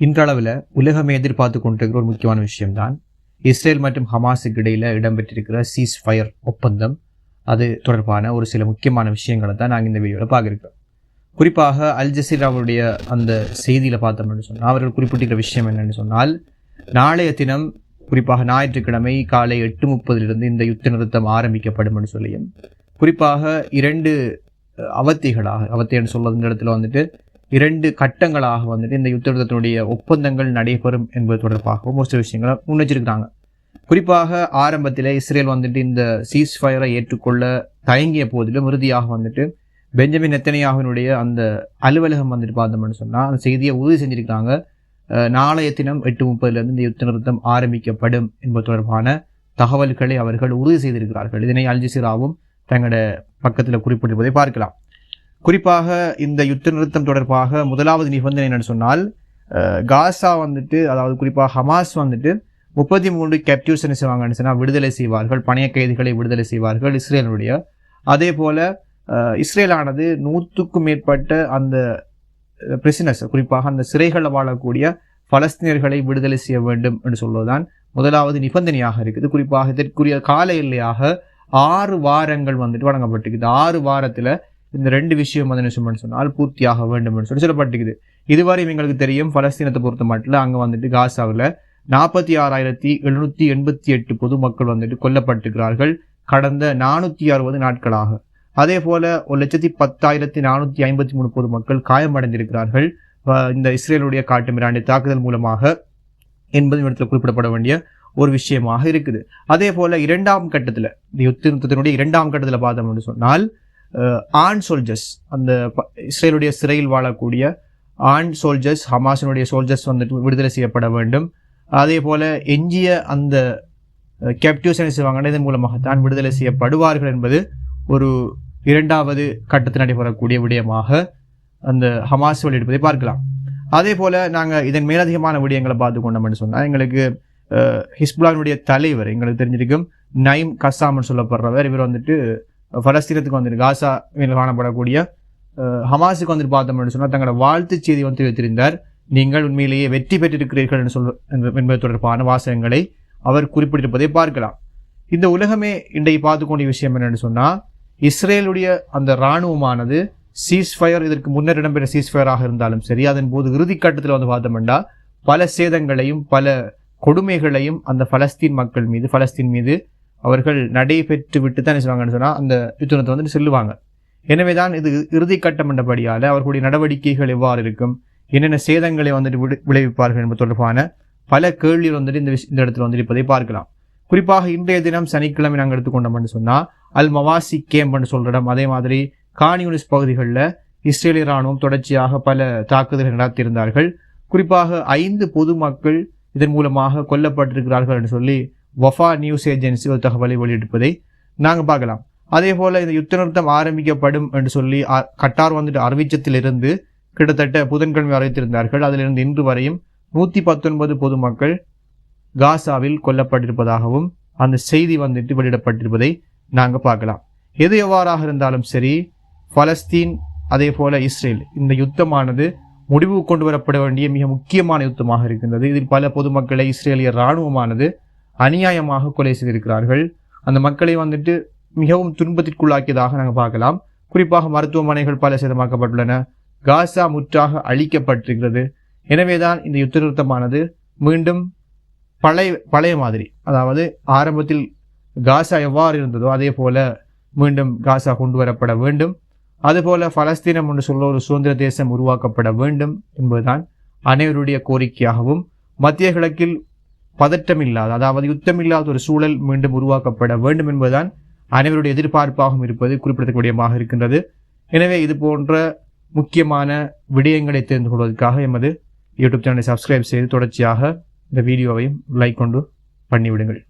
இன்றளவில் உலகமே எதிர்பார்த்து கொண்டிருக்கிற ஒரு முக்கியமான விஷயம்தான் இஸ்ரேல் மற்றும் ஹமாஸுக்கு இடையில் இடம்பெற்றிருக்கிற சீஸ் ஃபயர் ஒப்பந்தம். அது தொடர்பான ஒரு சில முக்கியமான விஷயங்களை தான் நாங்கள் இந்த வீடியோவில் பார்க்குறோம். குறிப்பாக அல் ஜசீராவுடைய அந்த செய்தியில் பார்த்தோம்னு சொன்னால் அவர்கள் குறிப்பிட்டிருக்கிற விஷயம் என்னன்னு சொன்னால் நாளைய தினம் குறிப்பாக ஞாயிற்றுக்கிழமை காலை எட்டு முப்பதிலிருந்து இந்த யுத்த நிறுத்தம் ஆரம்பிக்கப்படும் என்று சொல்லியும் குறிப்பாக இரண்டு அவத்திகளாக அவத்தைன்னு சொல்வது இந்த இடத்துல வந்துட்டு இரண்டு கட்டங்களாக வந்துட்டு இந்த யுத்த ஒப்பந்தங்கள் நடைபெறும் என்பது தொடர்பாகவும் ஒரு சில விஷயங்களை முன்னெச்சிருக்கிறாங்க. குறிப்பாக ஆரம்பத்தில் இஸ்ரேல் வந்துட்டு இந்த சீஸ் ஃபயரை ஏற்றுக்கொள்ள தயங்கிய போதிலும் இறுதியாக வந்துட்டு பெஞ்சமின் எத்தனையாகவினுடைய அந்த அலுவலகம் வந்துட்டு பார்த்தோம்னு சொன்னால் அந்த செய்தியை உறுதி செஞ்சிருக்காங்க நாளைய தினம் எட்டு முப்பதுலேருந்து இந்த யுத்த நிறுத்தம் ஆரம்பிக்கப்படும் என்பது தொடர்பான தகவல்களை அவர்கள் உறுதி செய்திருக்கிறார்கள். இதனை அல்ஜிசிராவும் தங்களோட பக்கத்தில் குறிப்பிட்டிருப்பதை பார்க்கலாம். குறிப்பாக இந்த யுத்த நிறுத்தம் தொடர்பாக முதலாவது நிபந்தனை என்னென்னு சொன்னால் காசா வந்துட்டு அதாவது குறிப்பாக ஹமாஸ் வந்துட்டு முப்பத்தி மூன்று கேப்டிவ்ஸ் என்ன செய்வாங்கன்னு சொன்னால் விடுதலை செய்வார்கள் பணைய கைதிகளை விடுதலை செய்வார்கள் இஸ்ரேலுடைய அதே போல் இஸ்ரேலானது நூற்றுக்கும் மேற்பட்ட அந்த பிரிசினஸ் குறிப்பாக அந்த சிறைகளில் வாழக்கூடிய பலஸ்தீனியர்களை விடுதலை செய்ய வேண்டும் என்று சொல்வதுதான் முதலாவது நிபந்தனையாக இருக்குது. குறிப்பாக இதற்குரிய கால எல்லையாக ஆறு வாரங்கள் வந்துட்டு வழங்கப்பட்டிருக்குது. ஆறு வாரத்தில் இந்த ரெண்டு விஷயம் வந்து என்ன சொன்னால் பூர்த்தியாக வேண்டும் என்று சொல்லி சொல்லப்பட்டிருக்குது. இதுவரை எங்களுக்கு தெரியும் பலஸ்தீனத்தை பொறுத்த மட்டும் அங்கே வந்துட்டு காசாவில் நாற்பத்தி ஆறாயிரத்தி எழுநூற்றி எண்பத்தி எட்டு பொதுமக்கள் வந்துட்டு கொல்லப்பட்டிருக்கிறார்கள் கடந்த நானூற்றி அறுபது நாட்களாக. அதே போல ஒரு லட்சத்தி பத்தாயிரத்தி நானூற்றி ஐம்பத்தி மூணு பொதுமக்கள் காயமடைந்திருக்கிறார்கள். இந்த இஸ்ரேலுடைய காட்டு மிராண்டி தாக்குதல் மூலமாக என்பது இடத்துல குறிப்பிடப்பட வேண்டிய ஒரு விஷயமாக இருக்குது. அதே போல இரண்டாம் கட்டத்தில் இந்த யுத்த நிறுத்தத்தினுடைய இரண்டாம் கட்டத்தில் பார்த்தோம்னு சொன்னால் ஆண் சோல்ஜர்ஸ் அந்த இஸ்ரேலுடைய சிறையில் வாழக்கூடிய ஆண் சோல்ஜர்ஸ் ஹமாஸினுடைய சோல்ஜர்ஸ் வந்துட்டு விடுதலை செய்யப்பட வேண்டும். அதே போல் எஞ்சிய அந்த கேப்டிவ்ஸ் என்ன செய்வாங்கன்னா இதன் மூலமாகத்தான் விடுதலை செய்யப்படுவார்கள் என்பது ஒரு இரண்டாவது கட்டத்தில் நடைபெறக்கூடிய விடயமாக அந்த ஹமாஸ் வெளியிடுவதை பார்க்கலாம். அதே போல் நாங்கள் இதன் மேலதிகமான விடயங்களை பார்த்து கொண்டோம்னு சொன்னால் எங்களுக்கு ஹிஸ்புல்லாவினுடைய தலைவர் எங்களுக்கு தெரிஞ்சிருக்கும் நைம் கசாம்னு சொல்லப்படுறவர். இவர் வந்துட்டு ஃபலஸ்தீனத்துக்கு வந்துட்டு காசா காணப்படக்கூடிய ஹமாஸுக்கு வந்துட்டு பார்த்தோம்னு சொன்னால் தங்களோட வாழ்த்து செய்தி வந்து வைத்திருந்தார் நீங்கள் உண்மையிலேயே வெற்றி பெற்றிருக்கிறீர்கள் என்று சொல் என்பது தொடர்பான வாசகங்களை அவர் குறிப்பிட்டிருப்பதை பார்க்கலாம். இந்த உலகமே இன்றைக்கு பார்த்துக்கூடிய விஷயம் என்னென்னு சொன்னால் இஸ்ரேலுடைய அந்த இராணுவமானது சீஸ்ஃபயர் இதற்கு முன்னர் இடம்பெற்ற சீஸ்ஃபயராக இருந்தாலும் சரி அதன் போது இறுதி கட்டத்தில் வந்து பார்த்தோம்னா பல சேதங்களையும் பல கொடுமைகளையும் அந்த பலஸ்தீன் மக்கள் மீது பலஸ்தீன் மீது அவர்கள் நடைபெற்று விட்டு தான் செய்வாங்கன்னு சொன்னால் அந்த யுத்தத்தை வந்துட்டு சொல்லுவாங்க. எனவே தான் இது இறுதி கட்டம் என்றபடியால் அவர்களுடைய நடவடிக்கைகள் எவ்வாறு இருக்கும் என்னென்ன சேதங்களை வந்துட்டு விளைவிப்பார்கள் என்பது தொடர்பான பல கேள்விகள் வந்துட்டு இந்த இந்த இடத்துல வந்து இருப்பதை பார்க்கலாம். குறிப்பாக இன்றைய தினம் சனிக்கிழமை நாங்கள் எடுத்துக்கொண்டோம்னு சொன்னால் அல் மவாசி கேம்ப்னு சொல்கிற இடம் அதே மாதிரி கானியூனிஸ் பகுதிகளில் இஸ்ரேலிய ராணுவம் தொடர்ச்சியாக பல தாக்குதல்கள் நடத்தியிருந்தார்கள். குறிப்பாக ஐந்து பொதுமக்கள் இதன் மூலமாக கொல்லப்பட்டிருக்கிறார்கள் என்று சொல்லி வஃபா நியூஸ் ஏஜென்சி ஒரு தகவலை வெளியிட்டிருப்பதை நாங்கள் பார்க்கலாம். அதே போல் இந்த யுத்த நிறுத்தம் ஆரம்பிக்கப்படும் என்று சொல்லி கட்டார் வந்துட்டு அறிவிச்சத்திலிருந்து கிட்டத்தட்ட புதன்கிழமை அறிவித்திருந்தார்கள். அதிலிருந்து இன்று வரையும் நூற்றி பத்தொன்பது பொதுமக்கள் காசாவில் கொல்லப்பட்டிருப்பதாகவும் அந்த செய்தி வந்துட்டு வெளியிடப்பட்டிருப்பதை நாங்கள் பார்க்கலாம். எது எவ்வாறாக இருந்தாலும் சரி பலஸ்தீன் அதே போல இஸ்ரேல் இந்த யுத்தமானது முடிவு கொண்டு வரப்பட வேண்டிய மிக முக்கியமான யுத்தமாக இருக்கின்றது. இதில் பல பொதுமக்களை இஸ்ரேலிய இராணுவமானது அநியாயமாக கொலை செய்திருக்கிறார்கள். அந்த மக்களை வந்துட்டு மிகவும் துன்பத்திற்குள்ளாக்கியதாக நாங்கள் பார்க்கலாம். குறிப்பாக மருத்துவமனைகள் பல சேதமாக்கப்பட்டுள்ளன. காசா முற்றாக அழிக்கப்பட்டிருக்கிறது. எனவேதான் இந்த யுத்த நிறுத்தமானது மீண்டும் பழைய பழைய மாதிரி. அதாவது ஆரம்பத்தில் காசா எவ்வாறு இருந்ததோ அதே போல மீண்டும் காசா கொண்டு வரப்பட வேண்டும். அதுபோல பலஸ்தீனம் என்று சொல்ல ஒரு சுதந்திர தேசம் உருவாக்கப்பட வேண்டும் என்பதுதான் அனைவருடைய கோரிக்கையாகவும் மத்திய கிழக்கில் பதட்டம் இல்லாத அதாவது யுத்தம் இல்லாத ஒரு சூழல் மீண்டும் உருவாக்கப்பட வேண்டும் என்பதுதான் அனைவருடைய எதிர்பார்ப்பாகவும் இருப்பது குறிப்பிடத்தக்கூடியமாக இருக்கின்றது. எனவே இது போன்ற முக்கியமான விடயங்களை தெரிந்து கொள்வதற்காக எமது யூடியூப் சேனலை சப்ஸ்கிரைப் செய்து தொடர்ச்சியாக இந்த வீடியோவையும் லைக் கொண்டு பண்ணிவிடுங்கள்.